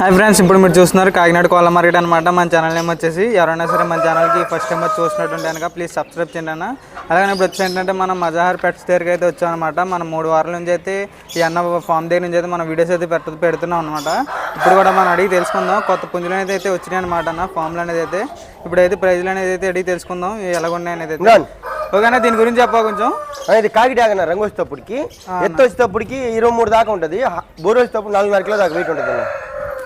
Hi friends ఇప్పుడు మీరు చూస్తున్నారు కాకినాడ కోళ్ళ మార్కెట్ అనమాట మన ఛానల్ నేమ్ వచ్చేసి ఎవరైనా సరే మన ఛానల్కి ఫస్ట్ టైం వచ్చి చూసినట్టుంటే కనుక ప్లీజ్ సబ్స్క్రైబ్ చేయండి అన్న. అలాగే ఇప్పుడు వచ్చి ఏంటంటే మనం మజాహర్ పెట్స్ దగ్గరికి అయితే వచ్చామన్నమాట మనం మూడు వారాల నుంచి అయితే ఈ అన్న ఫామ్ దగ్గర నుంచి అయితే మనం వీడియోస్ అయితే పెట్ట పెడుతున్నాం అనమాట ఇప్పుడు కూడా మనం అడిగి తెలుసుకుందాం. కొత్త పుంజులు అనేది అయితే వచ్చినాయి అనమాట అన్న ఫామ్లు అనేది అయితే. ఇప్పుడైతే ప్రైజ్లు అనేది అయితే అడిగి తెలుసుకుందాం. ఇవి ఎలాగున్నాయి అనేది అయితే. ఓకేనా దీని గురించి చెప్పా కొంచెం? అనేది కాకిటాక అన్న రంగు వచ్చేటప్పటికి ఎత్తు వచ్చేటప్పటికి ఇరవై మూడు దాకా ఉంటుంది. బోర్ వచ్చేటప్పుడు నాలుగున్నర కిలో దాకా వెయిట్ ఉంటుంది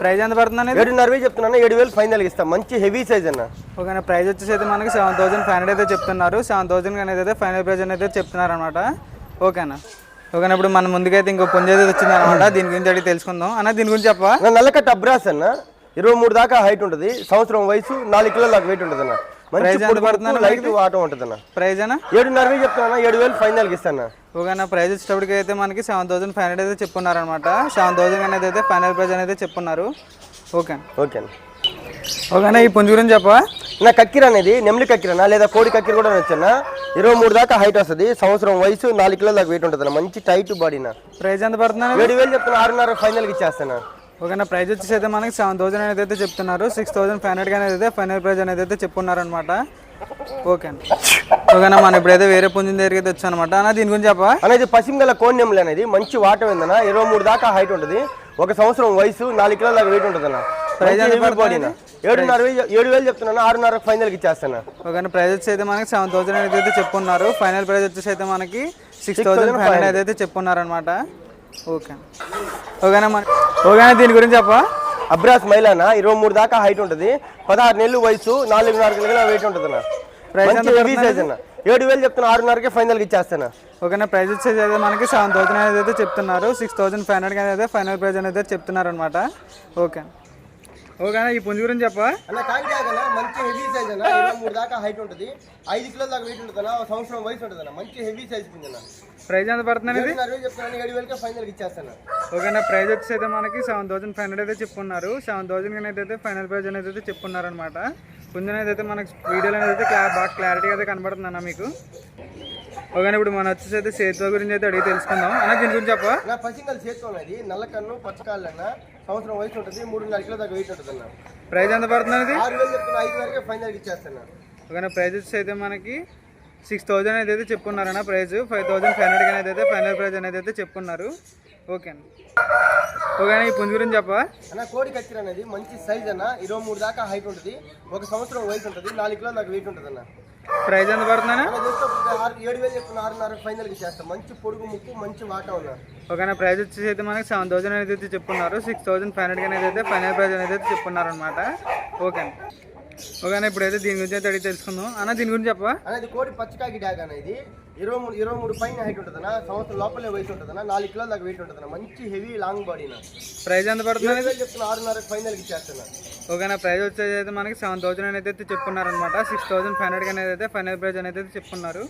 ప్రైజ్ ఎంత పడుతుంది అనేది? ఏడున్నర వేలు చెప్తున్నా ఏడు వేలు ఫైనల్ ఇస్తాం. మంచి హెవీ సైజ్ అన్న. ఓకేనా ప్రైస్ వచ్చేసి అయితే మనకి సెవెన్ థౌసండ్ ఫైవ్ హండ్రెడ్ అయితే చెప్తున్నారు. సెవెన్ థౌసండ్ అనేది అయితే ఫైనల్ ప్రైస్ అనేది చెప్తున్నారు అనమాట ఓకేనా ఓకేనా ఇప్పుడు మన ముందుకైతే ఇంకో పుంజ అయితే వచ్చింది అనమాట దీని గురించి అడిగి తెలుసుకుందాం. అన్న దీని గురించి చెప్పవా? అన్న నల్లకట్ట అబ్రాస్ అన్న. ఇరవై మూడు దాకా హైట్ ఉంటుంది. సంవత్సరం వయసు నాలుగు కిలో దాకా వెయిట్ ఉంటుంది అన్న లైట్ ఆటం ఉంటుంది ప్రైజ్ అన్న? ఏడున్నర చెప్తున్నా ఏడు వేలు ఫైనల్ ఇస్తాను? ఓకేనా ప్రైస్ వచ్చేటప్పటికి అయితే మనకి సెవెన్ థౌసండ్ ఫైవ్ హండ్రెడ్ అయితే చెప్పున్నారు అనమాట సెవెన్ థౌసండ్ అనేది అయితే ఫైనల్ ప్రైస్ అనేది చెప్పున్నారు. ఓకే ఓకే ఓకేనా ఈ పుంజు గురించి చెప్పవా? నా కక్కిర అనేది నెమిలి కక్కిరనా? లేదా కోడి కక్కిర కూడా వచ్చానా ఇరవై మూడు దాకా హైట్ వస్తుంది సంవత్సరం వయసు నాలుగు కిలో దాకా వెయిట్ ఉంటుంది మంచి టైట్ బాడీనా ప్రైస్ ఎంత పడుతుంది ఏడు వేలు చెప్తున్నా ఆరున్నర ఫైనల్కి ఇచ్చేస్తాను? ఓకేనా ప్రైస్ వచ్చేసి అయితే మనకి సెవెన్ థౌసండ్ అనేది అయితే చెప్తున్నారు. సిక్స్ థౌసండ్ ఫైవ్ హండ్రెడ్ అనేది అయితే ఫైనల్ ప్రైస్ అనేది అయితే చెప్పున్నారు అనమాట ఓకే అండి ఓకేనా మనం ఇప్పుడైతే వేరే పుంజిన దగ్గరికి అయితే వచ్చాం అనమాట అన్న దీని గురించి చెప్పవా? అనేది పశ్చిమగల కోణ్యములు అనేది మంచి వాటం ఏందన్న ఇరవై మూడు దాకా హైట్ ఉంటుంది. ఒక సంవత్సరం వయసు నాలుగు కిలో దాకా వెయిట్ ఉంటుంది అన్న. బాడీనా ఏడున్నర ఏడు వేలు చెప్తున్నాను. ఆరున్నర ఫైనల్కి ఇచ్చేస్తాను ఓకేనా ప్రైస్ వచ్చి అయితే మనకి సెవెన్ థౌసండ్ అనేది అయితే చెప్పున్నారు. ఫైనల్ ప్రైస్ వచ్చేసి అయితే మనకి సిక్స్ థౌసండ్ ఫైవ్ హండ్రెడ్ అయితే చెప్పున్నారు అనమాట ఓకే. ఓకేనా మన ఓకేనా దీని గురించి చెప్పవా? అబ్రాస్ మైలానా? ఇరవై మూడు దాకా హైట్ ఉంటుంది. పదహారు నెలలు వయసు నాలుగున్నర కిలో వెయిట్ ఉంటుంది అన్న. అన్న. ఏడు వేలు చెప్తున్నా ఆరున్నరకే ఫైనల్కి ఇచ్చేస్తాను. ఓకేనా ప్రైస్ వచ్చేసి అయితే మనకి సెవెన్ థౌసండ్ అనేది అయితే చెప్తున్నారు. సిక్స్ థౌసండ్ ఫైవ్ హండ్రెడ్ అనేది ఫైనల్ ప్రైస్ అనేది అయితే చెప్తున్నారు అనమాట ఓకే. ఓకేనా ఈ పుంజు గురించి అన్న మంచి హెవీ సైజ్ అన్న. ఇరవై మూడు దాకా హైట్ ఉంటుంది. ఐదు దాకా వెయిట్ ఉంటుంది అన్న ఒక సంవత్సరం వయసు ఉంటుంది అన్న. మంచి హెవీ సైజ్ ప్రైస్ ఎంత చెప్తున్నాను ఏడు వేలకే ఇచ్చేస్తాను. వచ్చేసి అయితే మనకి సెవెన్ థౌసండ్ ఫైవ్ హండ్రెడ్ అయితే చెప్పున్నారు. సెవెన్ థౌసండ్ అనేది అయితే ఫైనల్ ప్రైస్ అనేది అయితే చెప్పున్నారు అనమాట కొంచెం అనేది అయితే మనకి వీడియోలో అనేది అయితే బాగా క్లారిటీగా అయితే కనబడుతుంది అన్న మీకు. ఓకేనా ఇప్పుడు మనం వచ్చేసి అయితే సేతువ గురించి అయితే అడిగి తెలుసుకుందాం. అన్న దీని గురించి చెప్పవా? నా పసింగల్ చేతితో ఉన్నది నల్ల కన్ను పచ్చకాళ్ళు అన్న సంవత్సరం వయసు ఉంటుంది. మూడున్నర కిలో దాకా వెయిట్ ఉంటుంది అన్న. ప్రైస్ ఎంత పడుతుంది అనేది ఆరు వేలు చెప్తున్నా. ఐదు వరకే ఫైనల్కి ఇచ్చేస్తాను ఓకేనా ప్రైస్ వచ్చేసి అయితే మనకి సిక్స్ థౌజండ్ అనేది అయితే చెప్పున్నారన్న price five thousand five hundred అనేది అయితే ఫైనల్ ప్రైస్ అనేది అయితే చెప్పున్నారు ఓకే అండి ఓకేనా ఈ పుంజు గురించి చెప్పవా? అన్న కోడి కచ్చిర అనేది మంచి సైజ్ అన్న. ఇరవై మూడు దాకా హైట్ ఉంటుంది. ఒక సంవత్సరం వయసు ఉంటుంది. నాలుగు కిలో దాకా వెయిట్ ఉంటుంది అన్న. ప్రైస్ ఎంత ఉన్న ఓకేనా ప్రైస్ వచ్చేసి అయితే మనకి సెవెన్ థౌసండ్ అనేది అయితే చెప్పున్నారు. సిక్స్ థౌసండ్ ఫైవ్ హండ్రెడ్ అనేది అయితే ఫైనల్ ప్రైస్ అనేది అయితే చెప్పున్నారు అనమాట ఓకే అండి. ఓకేనా ఇప్పుడైతే దీని గురించి అయితే అడిగి తెలుసుకుందాం. అన్న దీని గురించి చెప్పవా? అనేది కోడి పచ్చకాకి డ్యాగ్ అనేది ఇరవై మూడు ఇరవై మూడు పైన హైట్ ఉంటుంది అన్న సంవత్సరం లోపలే వయసు ఉంటుంది అన్న నాలుగు కిలో దాకా వెయిట్ ఉంటుంది మంచి హెవీ లాంగ్ బాడీ నా ప్రైస్ ఎంత పడుతుంది? చెప్తున్నా ఆరున్నర ఫైనల్కి ఇచ్చేస్తున్నా. ఓకేనా ప్రైస్ వచ్చేసి అయితే మనకి సెవెన్ థౌసండ్ అనేది అయితే చెప్పున్నారు అనమాట సిక్స్ థౌసండ్ ఫైవ్ హండ్రెడ్ అనేది అయితే ఫైనల్ ప్రైస్ అనేది అయితే చెప్పున్నారు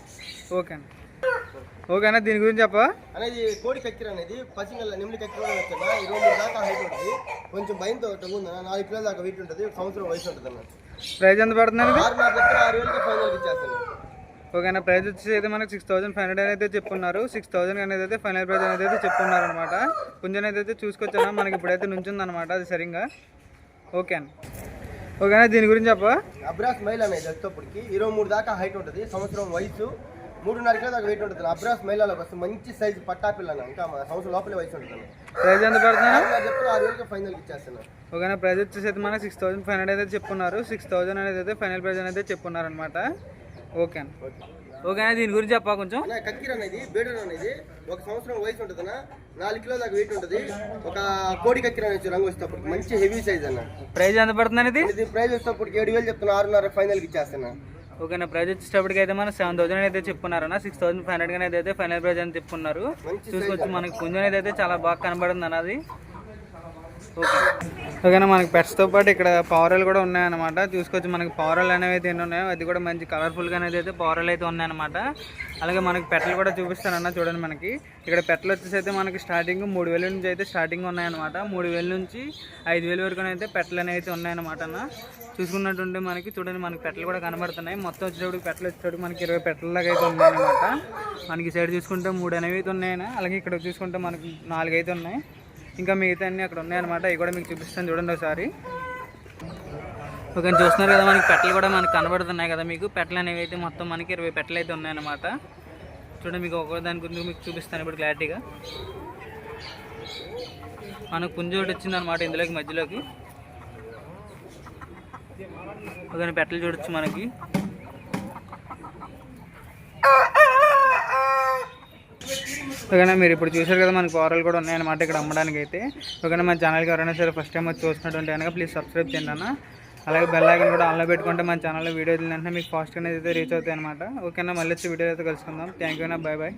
ఓకే ఓకేనా దీని గురించి చెప్పవా? అనేది కోడి కక్కిర అనేది పసింగల్ నిమిడి కక్కిర వచ్చాను ఇరవై మూడు దాకా హైట్ ఉంటుంది. కొంచెం భయంతో ఉందన్న నాలుగు కిలో దాకా వెయిట్ ఉంటుంది. సంవత్సరం వయసు ఉంటుంది అన్న ప్రైస్ ఎంత పడుతుంది ఆరున్నర చెప్తున్నా ఆరు వేలకి ఫైనల్కి ఇచ్చేస్తాను ఓకేనా ప్రైస్ వచ్చేసి అయితే మనకి సిక్స్ థౌసండ్ ఫైవ్ హండ్రెడ్ అయితే చెప్పున్నారు. సిక్స్ థౌసండ్ అనేది అయితే ఫైనల్ ప్రైస్ అనేది అయితే చెప్పున్నారు అనమాట పుంజన్ అయితే చూసుకొచ్చాను మనకి ఇప్పుడైతే నుంచింది అనమాట అది సరిగ్గా. ఓకే అండి ఓకేనా దీని గురించి చెప్పవా? అబ్రాస్ మైల్ అనేది వచ్చేటప్పటికి ఇరవై మూడు దాకా హైట్ ఉంటుంది. సంవత్సరం వయసు మూడున్నర కిలో దాకా వెయిట్ ఉంటుంది. అబ్రాస్ మైలాలోకి వస్తే మంచి సైజు పట్టా పిల్లన ఇంకా మన సంవత్సరం లోపలే వయసు ఉంటుంది ప్రైస్ ఎంత చెప్తున్నా ఆరు వేలకి ఫైనల్కి ఇచ్చేస్తాను ఓకేనా ప్రైస్ వచ్చేసి మనకి సిక్స్ థౌసండ్ ఫైవ్ హండ్రెడ్ అయితే చెప్పున్నారు. సిక్స్ థౌసండ్ అనేది అయితే ఫైనల్ ప్రైస్ అనేది చెప్పున్నారు అనమాట ఓకే ఓకేనా దీని గురించి చెప్పా కొంచెం. కక్కిర అనేది బేడర్ అనేది ఒక సంవత్సరం వయసు ఉంటుంది అన్న. నాలుగు కిలో దాకా వెయిట్ ఉంటుంది. ఒక కోడి కక్కిర అనేది రంగు వచ్చేటప్పటికి. మంచి హెవీ సైజ్ అన్న. ప్రైస్ ఎంత పడుతుంది అనేది ఇది ప్రైస్ వచ్చేటప్పటికి ఏడు వేలు చెప్తున్నా ఆరున్నర ఫైనల్కి ఇచ్చేస్తాను ఓకేనా ప్రైస్ వచ్చేటప్పటికి అయితే మనం సెవెన్ థౌసండ్ అయితే చెప్పున్నారన్న సిక్స్ థౌసండ్ ఫైవ్ హండ్రెడ్ అనేది అయితే ఫైనల్ ప్రైస్ అని చెప్పున్నారు చూసుకోవచ్చు మనకి పుంజు అనేది అయితే చాలా బాగా కనబడుతుంది అన్నది ఓకే. ఓకేనా మనకి పెట్స్తో పాటు ఇక్కడ పవరాలు కూడా ఉన్నాయన్నమాట. చూసుకోవచ్చు మనకి పవరాలు అనేవి అయితే ఎన్ని ఉన్నాయో అది కూడా మంచి కలర్ఫుల్గా అనేది అయితే పవరాలు అయితే ఉన్నాయన్నమాట. అలాగే మనకి పెట్టలు కూడా చూపిస్తానన్న చూడండి మనకి. ఇక్కడ పెట్టలు వచ్చేసి అయితే మనకి స్టార్టింగ్ మూడు వేల నుంచి అయితే స్టార్టింగ్ ఉన్నాయన్నమాట. మూడు వేల నుంచి ఐదు వేల వరకు అయితే పెట్టలు అనేవి అయితే ఉన్నాయన్నమాట అన్న. చూసుకున్నట్టుంటే మనకి చూడండి మనకి పెట్టలు కూడా కనబడుతున్నాయి. మొత్తం వచ్చేటప్పుడు పెట్టలు వచ్చేటప్పుడు మనకి ఇరవై పెట్టలలాగా అయితే ఉన్నాయన్నమాట. మనకి ఈ సైడ్ చూసుకుంటే మూడు అనేవి అయితే ఉన్నాయి అలాగే ఇక్కడ చూసుకుంటే మనకి నాలుగు అయితే ఉన్నాయి. ఇంకా మిగతా అన్ని అక్కడ ఉన్నాయన్నమాట. ఇవి కూడా మీకు చూపిస్తాను చూడండి ఒకసారి. ఓకే చూస్తున్నారు కదా మనకి పెట్టలు కూడా మనకి కనబడుతున్నాయి కదా మీకు. పెట్టలు అనేవి అయితే మొత్తం మనకి ఇరవై పెట్టలు అయితే ఉన్నాయన్నమాట. చూడండి మీకు ఒక్కో దాని గురించి మీకు చూపిస్తాను ఇప్పుడు క్లారిటీగా. మనకు పుంజు ఒకటి వచ్చిందనమాట ఇందులోకి మధ్యలోకి. ఒక పెట్టలు చూడొచ్చు మనకి. ఓకేనా మీరు ఇప్పుడు చూసారు కదా మనకు కూరలు కూడా ఉన్నాయన్నమాట ఇక్కడ అమ్మడానికి అయితే. ఓకేనా మన ఛానల్కి ఎవరైనా సరే ఫస్ట్ టైం వచ్చి చూసినటువంటి కనుక ప్లీజ్ సబ్స్క్రైబ్ చేయండి అన్న. అలాగే బెల్ ఐకన్ కూడా ఆన్లో పెట్టుకుంటే మన ఛానల్లో వీడియో వెంటనే మీకు ఫాస్ట్గా అయితే రీచ్ అవుతాయి అనమాట ఓకేనా మళ్ళీ వచ్చి వీడియో అయితే కలుసుకుందాం. థ్యాంక్ యూ అన్న బాయ్ బాయ్